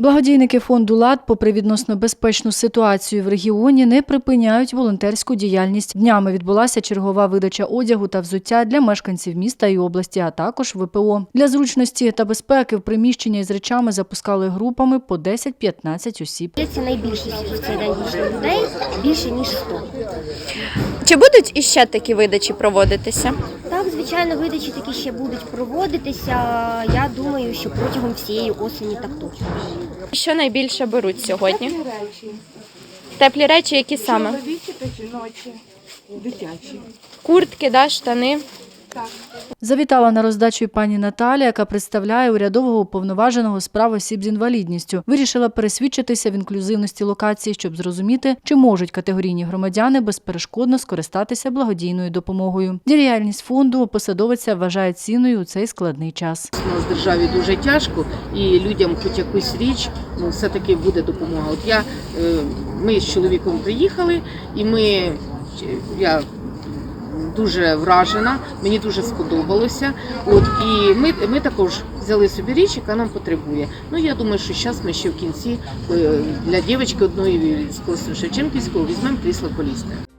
Благодійники фонду ЛАД, попри відносно безпечну ситуацію в регіоні, не припиняють волонтерську діяльність. Днями відбулася чергова видача одягу та взуття для мешканців міста і області, а також ВПО. Для зручності та безпеки в приміщення із речами запускали групами по 10-15 осіб. Це найбільше людей, більше ніж 100. Чи будуть іще такі видачі проводитися? Звичайно, видачі такі ще будуть проводитися. Я думаю, що протягом всієї осені так точно. Що найбільше беруть сьогодні? Теплі речі, Теплі речі, які саме? чоловічі та жіночі, дитячі. Куртки, да, штани. Завітала на роздачу пані Наталя, яка представляє урядового уповноваженого з прав осіб з інвалідністю. Вирішила пересвідчитися в інклюзивності локації, щоб зрозуміти, чи можуть категорійні громадяни безперешкодно скористатися благодійною допомогою. Діяльність фонду посадовиця вважає цінною у цей складний час. У нас в державі дуже тяжко, і людям хоч якусь річ, ну все-таки буде допомога. От я, е, ми з чоловіком приїхали, і ми, я дуже вражена, мені дуже сподобалося. От, і ми, ми також взяли собі річ, яка нам потребує. Ну, я думаю, що зараз ми ще в кінці е, для дівчинки одної з Шевченківського візьмемо крісло колісне.